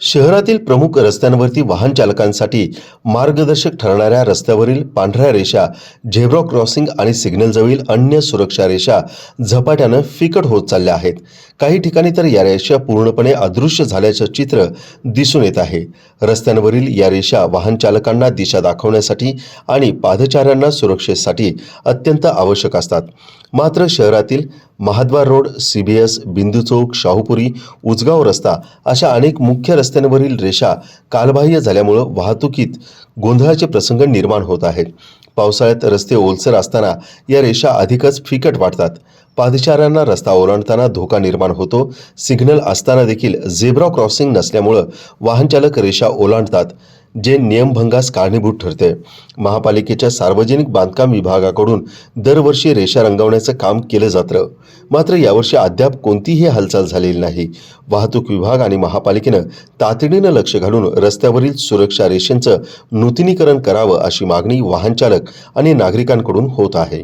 शहरातील प्रमुख रस्त्यांवरती वाहन चालकांसाठी मार्गदर्शक ठरणाऱ्या रस्त्यावरील पांढऱ्या रेषा झेब्रो क्रॉसिंग आणि सिग्नलजवळील अन्य सुरक्षा रेषा झपाट्यानं फिकट होत चालल्या आहेत. काही ठिकाणी तर या रेषा पूर्णपणे अदृश्य झाल्याचं चित्र दिसून येत आहे. रस्त्यांवरील या रेषा वाहन चालकांना दिशा दाखवण्यासाठी आणि पादचाऱ्यांना सुरक्षेसाठी अत्यंत आवश्यक असतात. मात्र शहरातील Mahadwar road C B S Bindu Chowk Shahupuri Ujgaon रस्ता अशा अनेक मुख्य रस्ते रस्त्यांवरील रेषा कालबाह्य झाल्यामुळं वाहतुकीत गोंधळाचे प्रसंग निर्माण होत आहेत. पावसाळ्यात रस्ते ओलसर असताना या रेषा अधिकच फिकट वाटतात. पादचाऱ्यांना रस्ता ओलांडताना धोका निर्माण होतो. सिग्नल असताना देखील झेब्रा क्रॉसिंग नसल्यामुळं वाहनचालक रेषा ओलांडतात. जे नियमभंगास कारणीभूत ठरते. महापालिकेच्या सार्वजनिक बांधकाम विभागाकडून दरवर्षी रेषा रंगवण्याचं काम केलं जातं. मात्र यावर्षी अद्याप कोणतीही हालचाल झालेली नाही. वाहतूक विभाग आणि महापालिकेनं तातडीनं लक्ष घालून रस्त्यावरील सुरक्षा रेषेंचं नूतनीकरण करावं अशी मागणी वाहनचालक आणि नागरिकांकडून होत आहे.